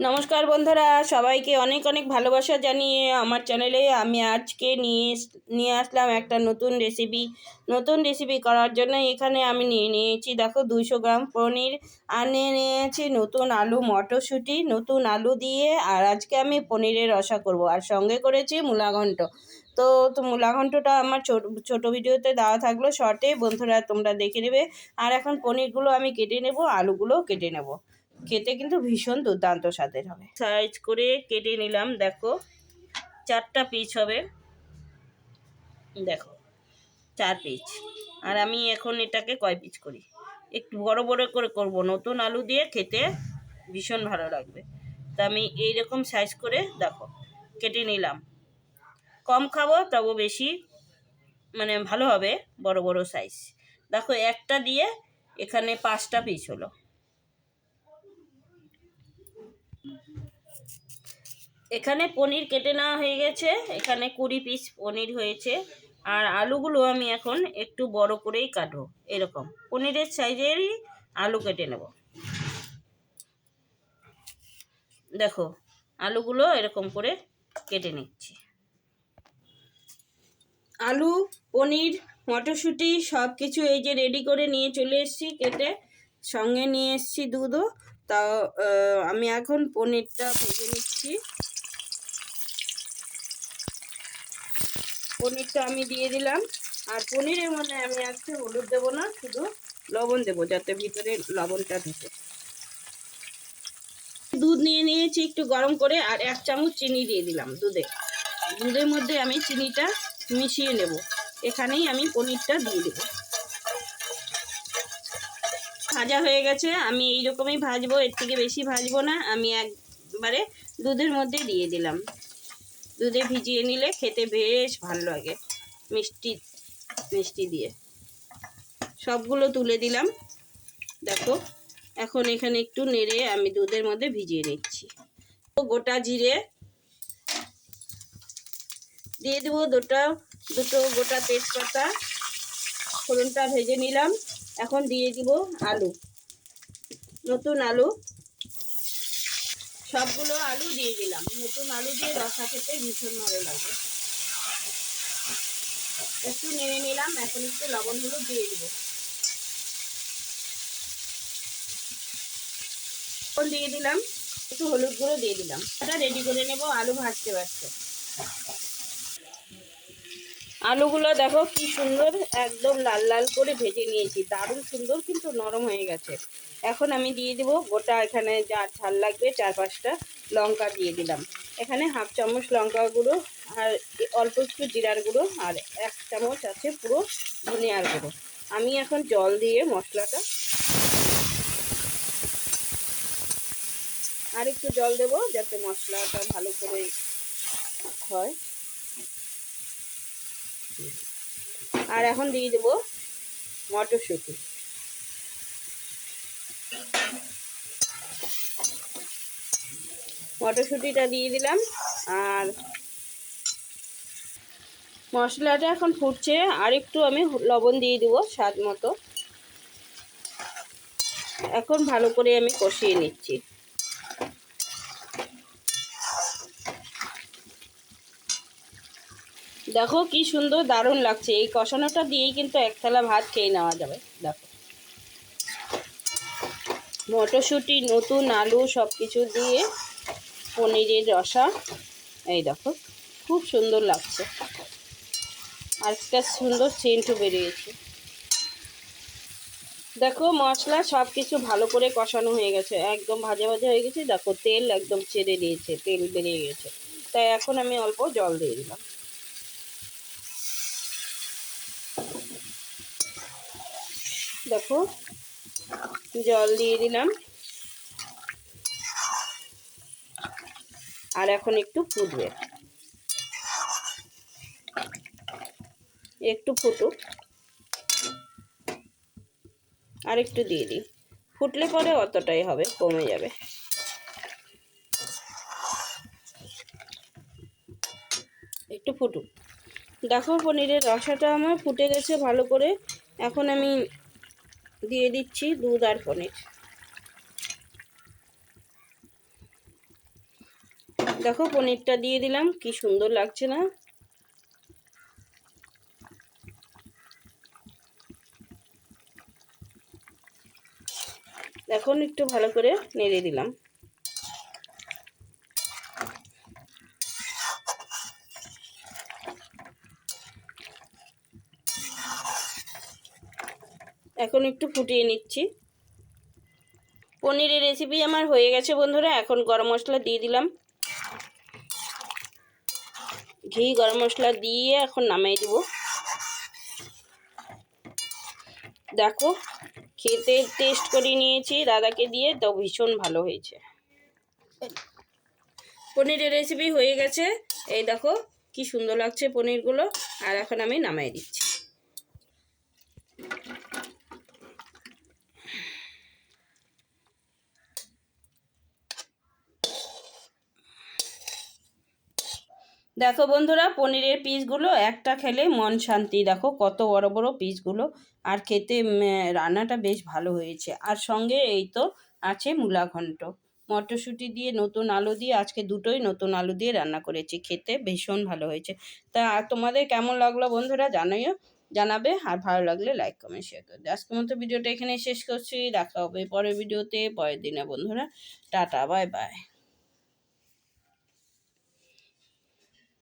নমস্কার বন্ধুরা, সবাইকে অনেক অনেক ভালোবাসা জানিয়ে আমার চ্যানেলে আমি আজকে নিয়ে নিয়ে আসলাম একটা নতুন রেসিপি নতুন রেসিপি করার জন্য এখানে আমি নিয়ে নিয়েছি, দেখো দুইশো গ্রাম পনির, আর নিয়ে নিয়েছি নতুন আলু মটরশুঁটি, নতুন আলু দিয়ে, আর আজকে আমি পনিরের রসা করব, আর সঙ্গে করেছি মূলাঘণ্ট তো তো মূলাঘণ্টটা আমার ছোট, ছোটো ভিডিওতে দেওয়া থাকল শর্টে বন্ধুরা তোমরা দেখে নেবে। আর এখন পনিরগুলো আমি কেটে নেব, আলুগুলোও কেটে নেব। খেতে কিন্তু ভীষণ দুর্দান্ত স্বাদের হবে। সাইজ করে কেটে নিলাম, দেখো। চারটা পিস হবে। দেখো, চার পিস আর আমি এখন এটাকে কয় পিস করি? একটু বড় বড় করে করব, নতুন আলু দিয়ে খেতে ভীষণ ভালো লাগবে। তা আমি এইরকম সাইজ করে, দেখো, কেটে নিলাম। কম খাব, তবু বেশি মানে ভালো হবে বড় বড় সাইজ দেখো, একটা দিয়ে এখানে পাঁচটা পিস হলো। এখানে পনির কেটে নেওয়া হয়ে গেছে, এখানে কুড়ি পিস পনির হয়েছে, আর আলুগুলো আমি এখন একটু বড় করেই কাটবো, এরকম। পনিরের সাইজেরই আলু কেটে নেব। দেখো, আলুগুলো এরকম করে কেটে নিচ্ছি। আলু, পনির, মটরশুঁটি সব কিছু এই যে রেডি করে নিয়ে চলে এসেছি কেটে, সঙ্গে নিয়ে এসেছি দুধও তা আমি এখন পনিরটা ভেজে নিচ্ছি। পনিরটা আমি দিয়ে দিলাম। আর পনিরের মধ্যে আমি আজকে হলুদ দেবো না, শুধু লবণ দেবো যাতে ভিতরে লবণটা ঢুকে। দুধ নিয়ে নিয়েছি একটু গরম করে, আর এক চামচ চিনি দিয়ে দিলাম দুধে। দুধের মধ্যে আমি চিনিটা মিশিয়ে নেব। এখানেই আমি পনিরটা দিয়ে দেবো। ভাজা হয়ে গেছে, আমি এই রকমই ভাজবো, এর থেকে বেশি ভাজবো না। আমি একবারে দুধের মধ্যে দিয়ে দিলাম। দুধে ভিজিয়ে নিলে খেতে বেশ ভালো লাগে। মিষ্টি মিষ্টি দিয়ে। সবগুলো তুলে দিলাম। দেখো, এখন এখানে একটু নেড়ে আমি দুধের মধ্যে ভিজিয়ে নিচ্ছি। গোটা জিরে দিয়ে দেবো দুটো দুটো গোটা তেজপাতা। ফোড়নটা ভেজে নিলাম। এখন দিয়ে দিব আলু। নতুন আলু। সবগুলো আলু দিয়ে দিলাম। নতুন আলু দিয়ে রসা খেতে ভীষণ ভালো লাগে। একটু নেড়ে নিলাম, এখন একটু লবণ হলুদ দিয়ে দিব। দিয়ে দিলাম, একটু হলুদ গুঁড়ো দিয়ে দিলাম। এটা রেডি করে নেব, আলু ভাজতে ভাজতে। আলুগুলো দেখো কি সুন্দর, একদম লাল লাল করে ভেজে নিয়েছি। দারুণ সুন্দর কিন্তু নরম হয়ে গেছে। এখন আমি দিয়ে দিব গোটা এখানে যা ঝাল লাগবে, চার পাঁচটা লঙ্কা দিয়ে দিলাম। এখানে হাফ চামচ লঙ্কা গুঁড়ো আর অল্প একটু জিরার গুঁড়ো আর এক চামচ আছে পুরো ধনিয়ার গুঁড়ো। আমি এখন জল দিয়ে মশলাটা আর একটু জল দেব যাতে মশলাটা ভালো করে হয়। আর এখন দিয়ে দেবো মটরশুঁটি। মটরশুঁটিটা দিয়ে দিলাম, আর মশলাটা এখন ফুটছে, আর একটু আমি লবণ দিয়ে দেবো স্বাদ মতো। এখন ভালো করে আমি কষিয়ে নিচ্ছি। দেখো কি সুন্দর দারুণ লাগছে। এই কষানোটা দিয়েই কিন্তু এক থালা ভাত খেয়ে নেওয়া যাবে। দেখো। মটরশুঁটি, নতুন আলু সব কিছু দিয়ে পনিরের রসা। এই দেখো, খুব সুন্দর লাগছে। একটা সুন্দর সেন্টও বেরিয়েছে। দেখো, মশলা সব কিছু ভালো করে কষানো হয়ে গেছে। একদম ভাজা ভাজা হয়ে গেছে। দেখো, তেল একদম ছেড়ে দিয়েছে, তেল বেরিয়ে গেছে। তাই এখন আমি অল্প জল দিয়ে দিলাম। দেখো, জল দিয়ে দিলাম। আর এখন একটু ফুটবে। একটু ফুটুক। আর একটু দিয়ে দিই। ফুটলে পরে অতটাই হবে, কমে যাবে। একটু ফুটুক। দেখো, পনিরের রসাটা আমার ফুটে গেছে ভালো করে। এখন আমি দিয়ে দিচ্ছি দুধ আর পনির। দেখো পনিরটা দিয়ে দিলাম, কি সুন্দর লাগছে না? এখন একটু ভালো করে নেড়ে দিলাম। এখন একটু ফুটিয়ে নিচ্ছি। পনিরের রেসিপি আমার হয়ে গেছে বন্ধুরা, এখন গরম মশলা দিয়ে দিলাম। ঘি, গরম মশলা দিয়ে এখন নামিয়ে দিব। দেখো, খেতে টেস্ট করে নিয়েছি, দাদাকে দিয়ে তো ভীষণ ভালো হয়েছে। পনিরের রেসিপি হয়ে গেছে। এই দেখো, কি সুন্দর লাগছে পনিরগুলো। আর এখন আমি নামাই দিচ্ছি। দেখো বন্ধুরা, পনিরের পিসগুলো একটা খেলে মন শান্তি। দেখো কত বড় বড় পিসগুলো। আর খেতে রান্নাটা বেশ ভালো হয়েছে। আর সঙ্গে এই তো আছে মূলা ঘন্ট। মটরশুঁটি দিয়ে নতুন আলু দিয়ে, আজকে দুটোই নতুন আলু দিয়ে রান্না করেছি। খেতে ভীষণ ভালো হয়েছে। তা আর তোমাদের কেমন লাগল বন্ধুরা জানাইও, জানাবে। আর ভালো লাগলে লাইক কমেন্ট শেয়ার করে দিও। আজকের মতো ভিডিওটা এখানে শেষ করছি। দেখা হবে পরের ভিডিওতে। পরের দিনে বন্ধুরা। Tata bye bye